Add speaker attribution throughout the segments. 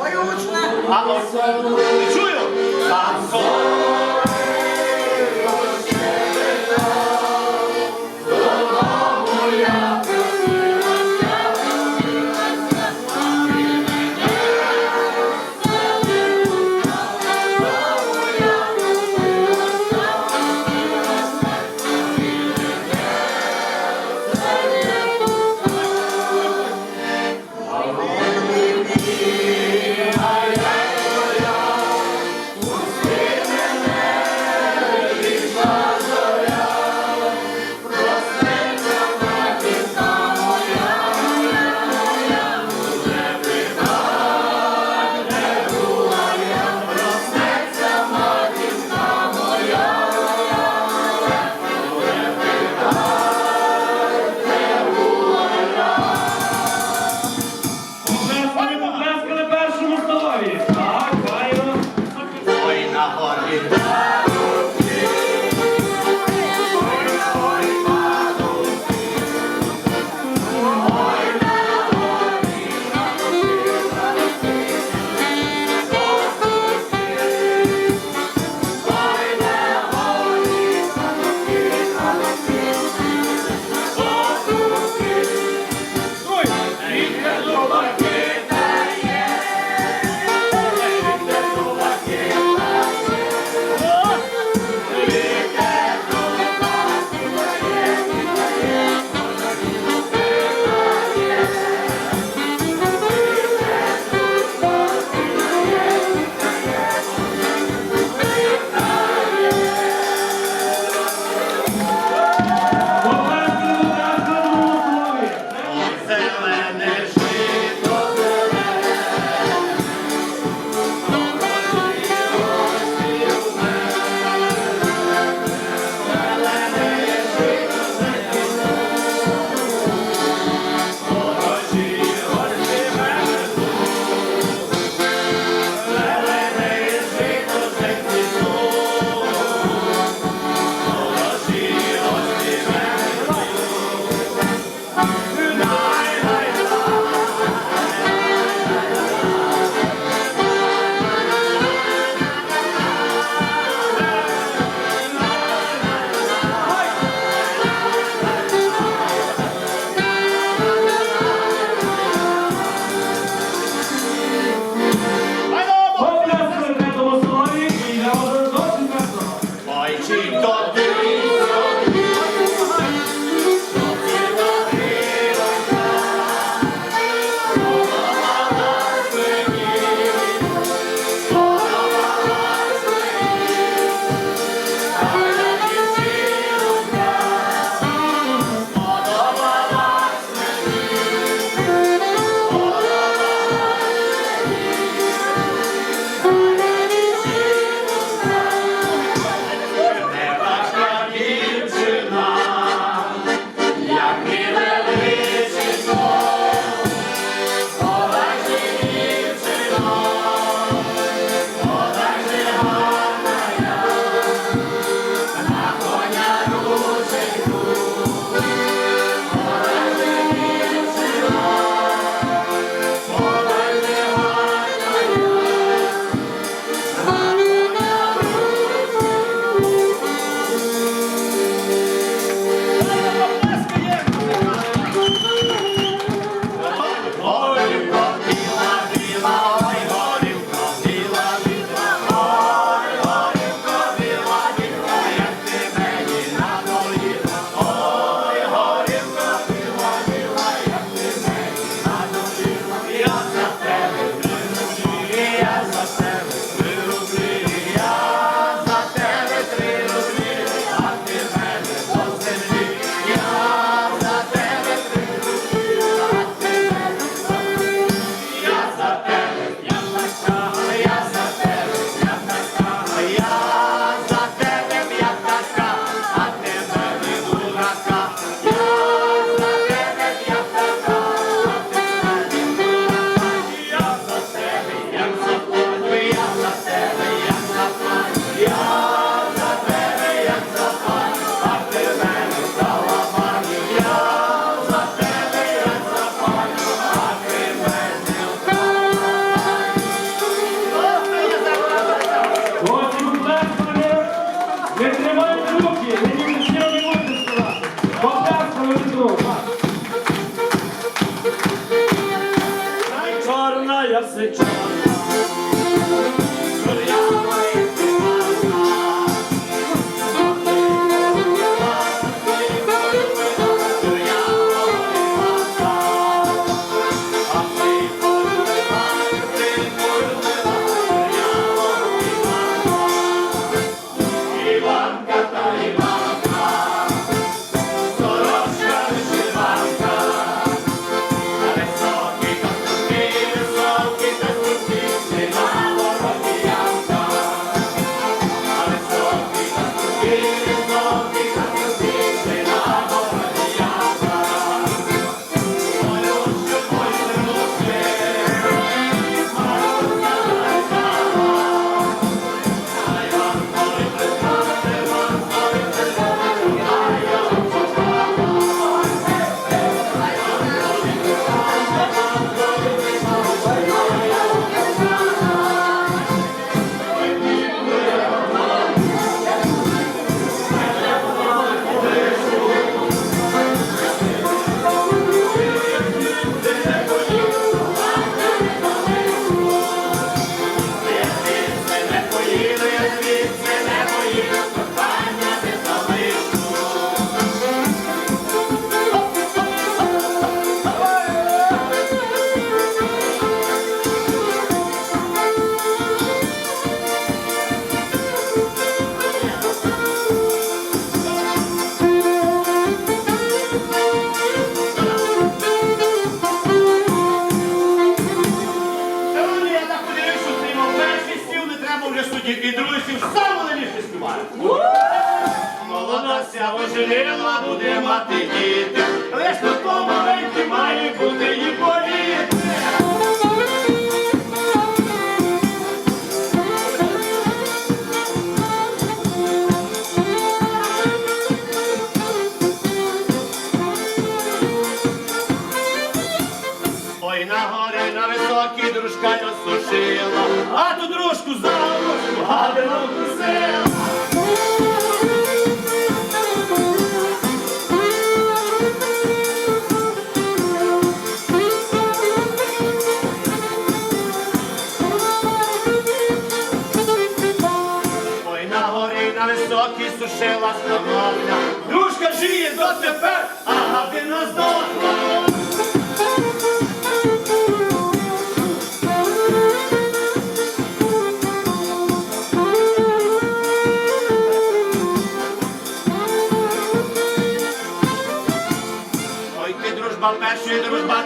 Speaker 1: Ой, учна.
Speaker 2: А ось чую. Санко. na roda.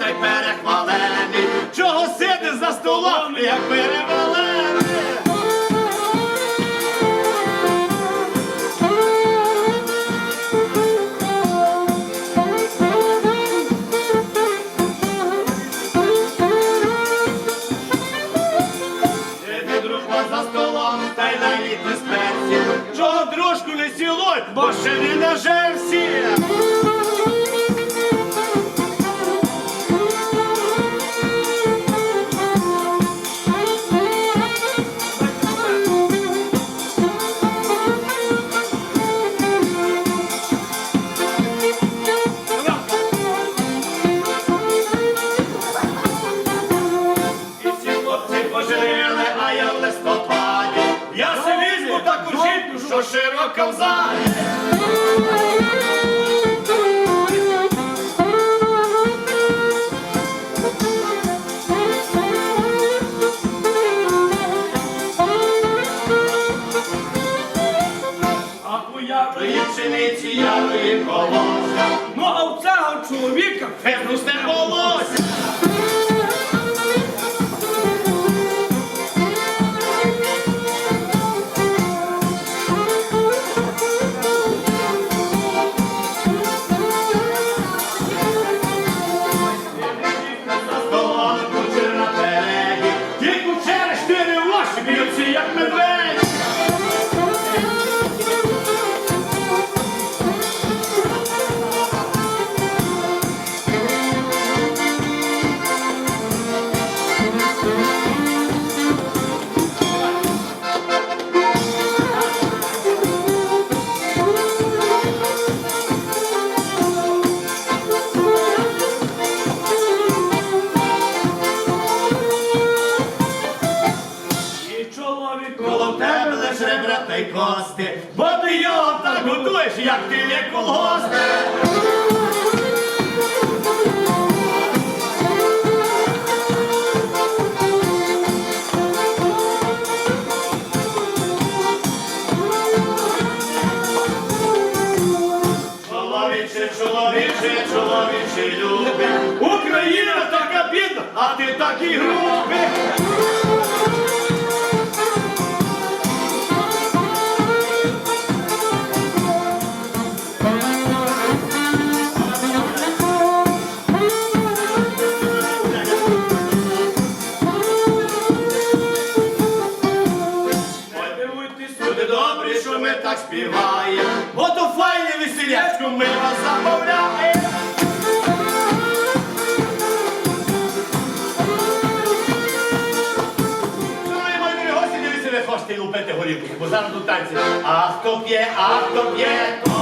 Speaker 2: та й перехвалений, чого сидиш за столом, як берева. causar. сміються, як медведь. Готуєш, як ти є. Чоловіче, чоловіче, чоловіче любе, Україна така бідна, а ти такий грубий. po rynku, bo zaraz do. A kto pie, a kto pie, to...